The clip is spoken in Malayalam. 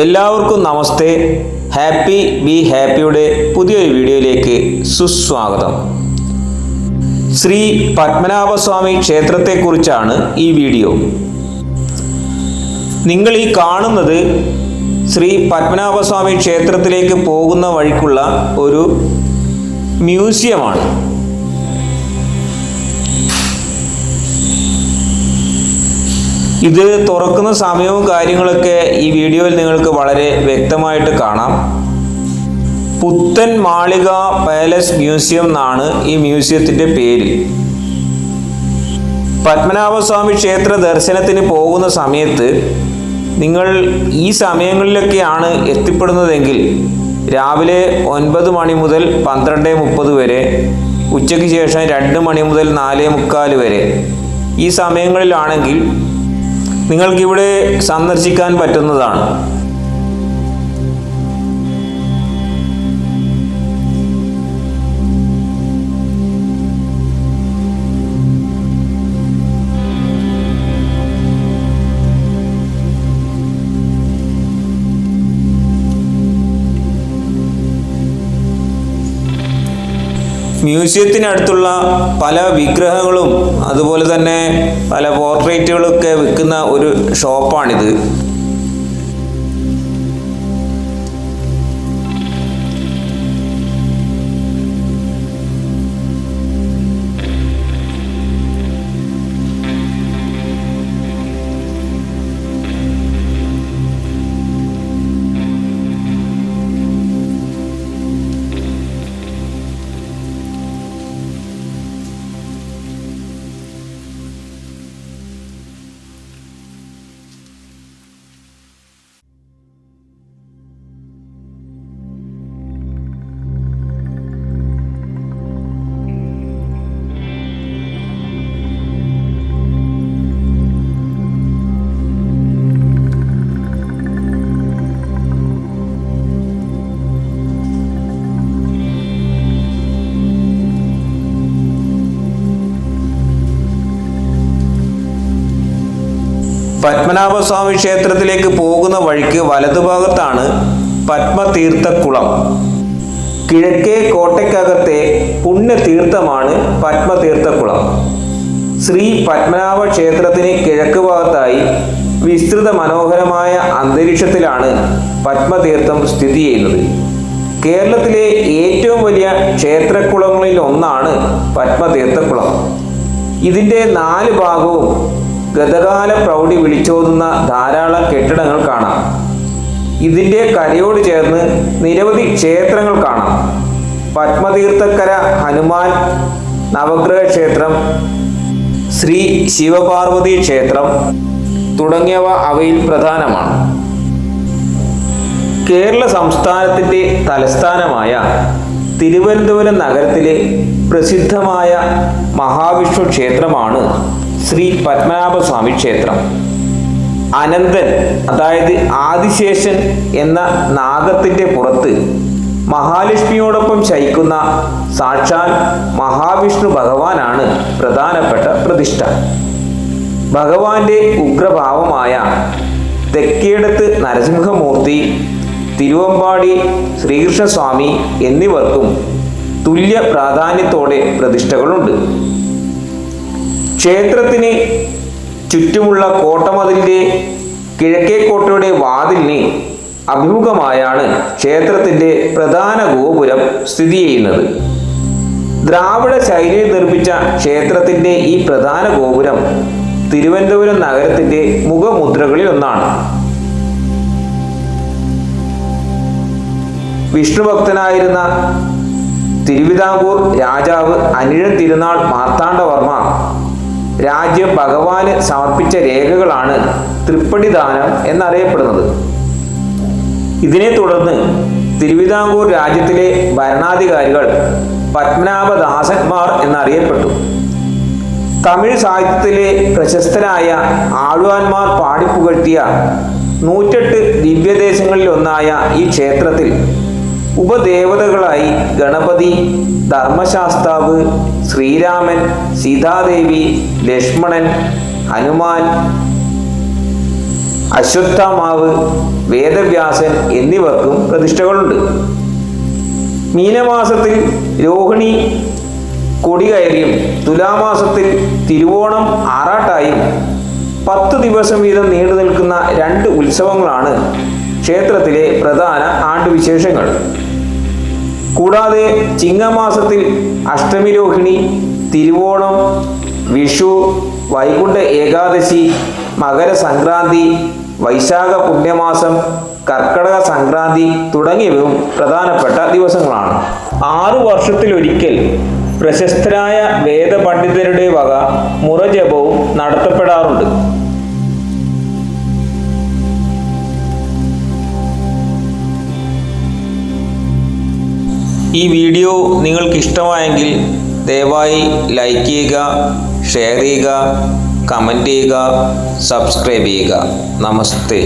എല്ലാവർക്കും നമസ്തേ. ഹാപ്പി ബി ഹാപ്പിയുടെ പുതിയൊരു വീഡിയോയിലേക്ക് സുസ്വാഗതം. ശ്രീ പത്മനാഭസ്വാമി ക്ഷേത്രത്തെക്കുറിച്ചാണ് ഈ വീഡിയോ. നിങ്ങൾ ഈ കാണുന്നത് ശ്രീ പത്മനാഭസ്വാമി ക്ഷേത്രത്തിലേക്ക് പോകുന്ന വഴിക്കുള്ള ഒരു മ്യൂസിയമാണ്. ഇത് തുറക്കുന്ന സമയവും കാര്യങ്ങളൊക്കെ ഈ വീഡിയോയിൽ നിങ്ങൾക്ക് വളരെ വ്യക്തമായിട്ട് കാണാം. പുത്തൻ മാളിക പാലസ് മ്യൂസിയം എന്നാണ് ഈ മ്യൂസിയത്തിന്റെ പേര്. പത്മനാഭസ്വാമി ക്ഷേത്ര ദർശനത്തിന് പോകുന്ന സമയത്ത് നിങ്ങൾ ഈ സമയങ്ങളിലൊക്കെയാണ് എത്തിപ്പെടുന്നതെങ്കിൽ രാവിലെ ഒൻപത് മണി മുതൽ പന്ത്രണ്ട് മുപ്പത് വരെ ഉച്ചയ്ക്ക് ശേഷം രണ്ട് മണി മുതൽ നാല് മുക്കാൽ വരെ ഈ സമയങ്ങളിലാണെങ്കിൽ നിങ്ങൾക്കിവിടെ സന്ദർശിക്കാൻ പറ്റുന്നതാണ്. മ്യൂസിയത്തിനടുത്തുള്ള പല വിഗ്രഹങ്ങളും അതുപോലെ തന്നെ പല പോർട്രേറ്റുകളൊക്കെ വിൽക്കുന്ന ഒരു ഷോപ്പാണിത് പത്മനാഭസ്വാമി ക്ഷേത്രത്തിലേക്ക് പോകുന്ന വഴിക്ക് വലതുഭാഗത്താണ് പത്മതീർത്ഥക്കുളം. കിഴക്കേ കോട്ടയ്ക്കകത്തെ പുണ്യതീർത്ഥമാണ് പത്മതീർത്ഥക്കുളം. ശ്രീ പത്മനാഭ ക്ഷേത്രത്തിന് കിഴക്ക് ഭാഗത്തായി വിസ്തൃത മനോഹരമായ അന്തരീക്ഷത്തിലാണ് പത്മതീർത്ഥം സ്ഥിതി ചെയ്യുന്നത്. കേരളത്തിലെ ഏറ്റവും വലിയ ക്ഷേത്രക്കുളങ്ങളിൽ ഒന്നാണ് പത്മതീർത്ഥക്കുളം. ഇതിന്റെ നാല് ഭാഗവും ഗതകാല പ്രൗഢി വിളിച്ചോതുന്ന ധാരാളം കെട്ടിടങ്ങൾ കാണാം. ഇതിന്റെ കരയോട് ചേർന്ന് നിരവധി ക്ഷേത്രങ്ങൾ കാണാം. പത്മതീർത്ഥക്കര ഹനുമാൻ നവഗ്രഹ ക്ഷേത്രം ശ്രീ ശിവപാർവതി ക്ഷേത്രം തുടങ്ങിയവ അവയിൽ പ്രധാനമാണ്. കേരള സംസ്ഥാനത്തിന്റെ തലസ്ഥാനമായ തിരുവനന്തപുരം നഗരത്തിലെ പ്രസിദ്ധമായ മഹാവിഷ്ണു ക്ഷേത്രമാണ് ശ്രീ പത്മനാഭസ്വാമി ക്ഷേത്രം. അനന്തൻ അതായത് ആദിശേഷൻ എന്ന നാഗത്തിന്റെ പുറത്ത് മഹാലക്ഷ്മിയോടൊപ്പം ശയിക്കുന്ന സാക്ഷാൽ മഹാവിഷ്ണു ഭഗവാനാണ് പ്രധാനപ്പെട്ട പ്രതിഷ്ഠ. ഭഗവാന്റെ ഉഗ്രഭാവമായ തെക്കേടത്ത് നരസിംഹമൂർത്തി തിരുവമ്പാടി ശ്രീകൃഷ്ണസ്വാമി എന്നിവർക്കും തുല്യ പ്രാധാന്യത്തോടെ പ്രതിഷ്ഠകളുണ്ട്. ക്ഷേത്രത്തിന് ചുറ്റുമുള്ള കോട്ടമതിലിന്റെ കിഴക്കേ കോട്ടയുടെ വാതിലിന് അഭിമുഖമായാണ് ക്ഷേത്രത്തിന്റെ പ്രധാന ഗോപുരം സ്ഥിതി ചെയ്യുന്നത്. ദ്രാവിഡ ശൈലിയിൽ നിർമ്മിച്ച ക്ഷേത്രത്തിന്റെ ഈ പ്രധാന ഗോപുരം തിരുവനന്തപുരം നഗരത്തിന്റെ മുഖമുദ്രകളിൽ ഒന്നാണ്. വിഷ്ണുഭക്തനായിരുന്ന തിരുവിതാംകൂർ രാജാവ് അനിഴൻ തിരുനാൾ മാർത്താണ്ഡവർമ്മ രാജ്യം ഭഗവാന് സമർപ്പിച്ച രേഖകളാണ് തൃപ്പടിദാനം എന്നറിയപ്പെടുന്നത്. ഇതിനെ തുടർന്ന് തിരുവിതാംകൂർ രാജ്യത്തിലെ ഭരണാധികാരികൾ പത്മനാഭദാസന്മാർ എന്നറിയപ്പെട്ടു. തമിഴ് സാഹിത്യത്തിലെ പ്രശസ്തനായ ആഴ്വാന്മാർ പാടിപ്പുകഴ്ത്തിയ നൂറ്റെട്ട് ദിവ്യദേശങ്ങളിൽ ഒന്നായ ഈ ക്ഷേത്രത്തിൽ ഉപദേവതകളായി ഗണപതി ധർമ്മശാസ്താവ് ശ്രീരാമൻ സീതാദേവി ലക്ഷ്മണൻ ഹനുമാൻ അശ്വത്ഥമാവ് വേദവ്യാസൻ എന്നിവർക്കും പ്രതിഷ്ഠകളുണ്ട്. മീനമാസത്തിൽ രോഹിണി കൊടി കയറിയും തുലാമാസത്തിൽ തിരുവോണം ആറാട്ടായും പത്ത് ദിവസം വീതം നീണ്ടു നിൽക്കുന്ന രണ്ട് ഉത്സവങ്ങളാണ് ക്ഷേത്രത്തിലെ പ്രധാന ആണ്ടുവിശേഷങ്ങൾ. കൂടാതെ ചിങ്ങമാസത്തിൽ അഷ്ടമിരോഹിണി തിരുവോണം വിഷു വൈകുണ്ഠ ഏകാദശി മകരസംക്രാന്തി വൈശാഖ പുണ്യമാസം കർക്കടക സംക്രാന്തി തുടങ്ങിയവയും പ്രധാനപ്പെട്ട ദിവസങ്ങളാണ്. ആറു വർഷത്തിലൊരിക്കൽ പ്രശസ്തരായ വേദപണ്ഡിതരുടെ വക മുറജപവും നടത്തപ്പെടാറുണ്ട്. ഈ വീഡിയോ നിങ്ങൾക്ക് ഇഷ്ടമായെങ്കിൽ ദയവായി ലൈക്ക് ചെയ്യുക ഷെയർ ചെയ്യുക കമന്റ് ചെയ്യുക സബ്സ്ക്രൈബ് ചെയ്യുക. നമസ്തേ.